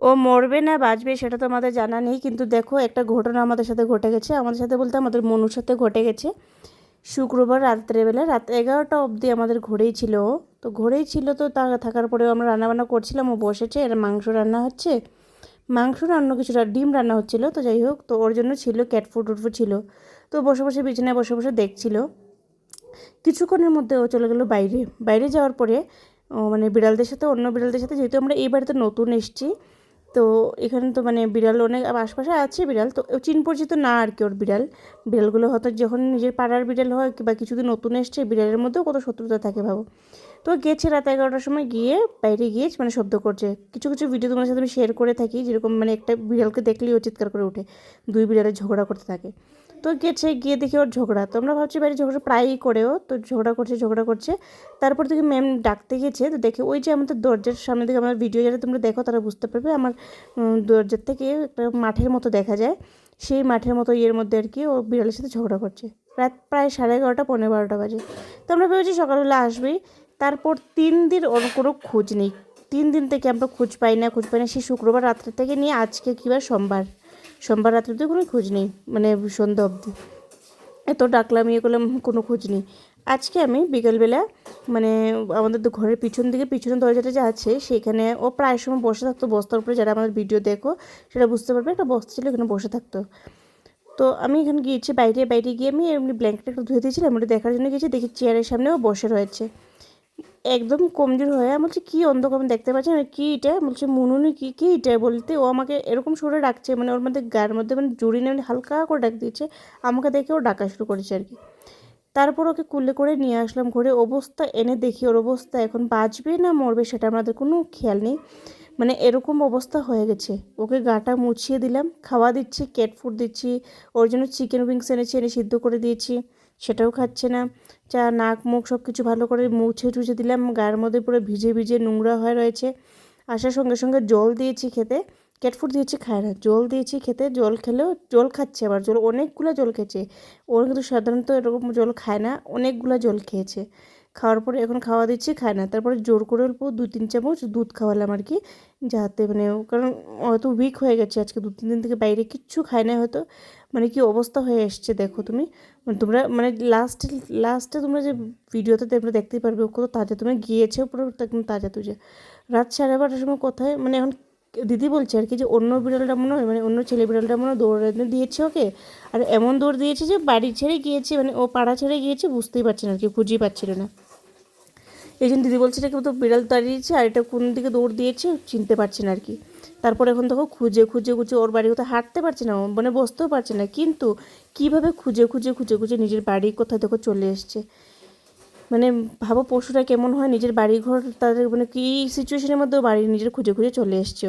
ও মরবে না, বাঁচবে, সেটা তো আমাদের জানা নেই। কিন্তু দেখো, একটা ঘটনা আমাদের সাথে ঘটে গেছে। আমাদের সাথে বলতে আমাদের মনুর সাথে ঘটে গেছে। শুক্রবার রাত্রেবেলা রাত এগারোটা অবধি আমাদের ঘরেই ছিল তো ঘরেই ছিল তো তা থাকার পরেও আমরা রান্নাবান্না করছিলাম, ও বসেছে, এর মাংস রান্না হচ্ছে। মাংস না অন্য কিছুটা, ডিম রান্না হচ্ছিল, তো যাই হোক, তো ওর জন্য ছিল ক্যাট ফুড উটফুড ছিল। তো বসে বসে বিছানায় বসে বসে দেখছিল। কিছুক্ষণের মধ্যে ও চলে গেলো বাইরে। বাইরে যাওয়ার পরে মানে বিড়ালদের সাথে, অন্য বিড়ালদের সাথে, যেহেতু আমরা এই বাড়িতে নতুন এসেছি তো এখানে তো মানে বিড়াল অনেক আশপাশে আছে বিড়াল, তো চিন পরিচিত না আর কি ওর বিড়াল। বিড়ালগুলো হয়তো যখন নিজের পাড়ার বিড়াল হয় বা কিছুদিন নতুন এসছে, বিড়ালের মধ্যেও কত শত্রুতা থাকে ভাবো। তো গেছে রাত এগারোটার সময় গিয়ে বাইরে গিয়ে মানে শব্দ করছে। কিছু কিছু ভিডিও তোমার সাথে আমি শেয়ার করে থাকি, যেরকম মানে একটা বিড়ালকে দেখলেই ও চিৎকার করে ওঠে, দুই বিড়ালে ঝগড়া করতে থাকে। তো গেছে, গিয়ে দেখি ওর ঝগড়া। তো আমরা ভাবছি বাইরে ঝগড়া প্রায়ই করেও, তো ঝগড়া করছে ঝগড়া করছে। তারপর দেখি ম্যাম ডাকতে গেছে তো দেখে ওই যে আমাদের দরজার সামনে থেকে আমার ভিডিও যারা তোমরা দেখো, তারা বুঝতে পারবে আমার দরজার থেকে একটা মাঠের মতো দেখা যায়। সেই মাঠের মতো ইয়ের মধ্যে আর কি ও বিড়ালের সাথে ঝগড়া করছে। রাত প্রায় সাড়ে এগারোটা পনেরো বারোটা বাজে। তো আমরা ভেবেছি সকালবেলা আসবেই। তারপর তিন দিন ওর কোনো খোঁজ নেই। তিন দিন থেকে আমরা খোঁজ পাই না, খোঁজ পাই না। সেই শুক্রবার রাত্রে থেকে নিয়ে আজকে কিবার সোমবার। সোমবার রাত্রে তো কোনো খোঁজ নেই মানে সন্ধ্যা অবধি। এত ডাকলাম ইয়ে করলাম, কোনো খোঁজ নেই। আজকে আমি বিকেলবেলা মানে আমাদের ঘরের পিছন দিকে পিছনের দরজাটা যে আছে, সেখানে ও প্রায় সময় বসে থাকতো। বস্তার উপরে যারা আমাদের ভিডিও দেখো, সেটা বুঝতে পারবে, একটা বস্তা ছিল, ওখানে বসে থাকতো। তো আমি এখানে গিয়েছি বাইরে বাইরে গিয়ে আমি এমনি ব্ল্যাঙ্কেট একটু ধুয়ে দিয়েছিলাম, ওটা দেখার জন্য গিয়েছি, দেখি চেয়ারের সামনেও বসে রয়েছে। একদম কমজোর হয়ে, আমি বলছি, কী অন্ধকার, আমি দেখতে পাচ্ছি না কী এটা? বলছে মুনুনি কী কী এটা? বলতে ও আমাকে এরকম সুরে ডাকছে মানে ওর মধ্যে গায়ের মধ্যে মানে জুড়ি নেমে হালকা করে ডাক দিয়েছে, আমাকে দেখে ও ডাকা শুরু করেছে আর কি। তারপর ওকে কুলে করে নিয়ে আসলাম ঘরে, অবস্থা এনে দেখি ওর অবস্থা, এখন বাঁচবে না মরবে সেটা আমাদের কোনো খেয়াল নেই মানে এরকম অবস্থা হয়ে গেছে। ওকে গাটা মুছিয়ে দিলাম, খাওয়া দিচ্ছি ক্যাট ফুড দিচ্ছি, ওর জন্য চিকেন উইংস এনেছি, এনে সিদ্ধ করে দিয়েছি। সেটাও খাচ্ছে না। চা, নাক, মুখ সব কিছু ভালো করে মুছে টুছে দিলাম। গায়ের মধ্যে পুরো ভিজে ভিজে নোংরা হয়ে রয়েছে। আসার সঙ্গে সঙ্গে জল দিয়েছি খেতে। ক্যাট ফুড দিয়েছি খায় না। জল দিয়েছি খেতে। জল খেলেও জল খাচ্ছে আবার। জল অনেকগুলো জল খেয়েছে। ওর কিন্তু সাধারণত এরকম জল খায় না। অনেকগুলো জল খেয়েছে। খাওয়ার পরে এখন খাওয়া দিচ্ছি, খায় না। তারপরে জোর করে অল্প দু তিন চামচ দুধ খাওয়ালাম আর কি, যাতে মানে কারণ হয়তো উইক হয়ে গেছে আজকে, দু তিন দিন থেকে বাইরে কিচ্ছু খায় না হয়তো। মানে কি অবস্থা হয়ে এসছে দেখো তুমি। মানে তোমরা মানে লাস্টে লাস্টে তোমরা যে ভিডিওতে তোমরা দেখতেই পারবে ও কত তাজা। তুমি গিয়েছেও পুরো একদম তাজা তুজা রাত সাড়ে বারোটার সময় কোথায় মানে এখন দিদি বলছে আর কি যে অন্য বিড়ালটা মনে হয় মানে অন্য ছেলে বিড়ালটা মনে হয় দৌড় দিয়েছে ওকে। আর এমন দৌড় দিয়েছে যে বাড়ি ছেড়ে গিয়েছে মানে ও পাড়া ছেড়ে গিয়েছে, বুঝতেই পারছে না আর কি, খুঁজেই পাচ্ছিল না। এই জন্য দিদি বলছে এটা তো বিড়াল দাঁড়িয়েছে আর এটা কোন দিকে দৌড় দিয়েছে চিনতে পারছে না আর কি। তারপর এখন দেখো খুঁজে খুঁজে খুঁজে ওর বাড়ি কোথাও হাঁটতে পারছে না মানে বসতেও পারছে না। কিন্তু কীভাবে খুঁজে খুঁজে খুঁজে খুঁজে নিজের বাড়ি কোথায় দেখো চলে এসছে। মানে ভাবো পশুরা কেমন হয়, নিজের বাড়ি ঘর তাদের মানে কী সিচুয়েশনের মধ্যেও বাড়ি নিজের খুঁজে খুঁজে চলে এসছে?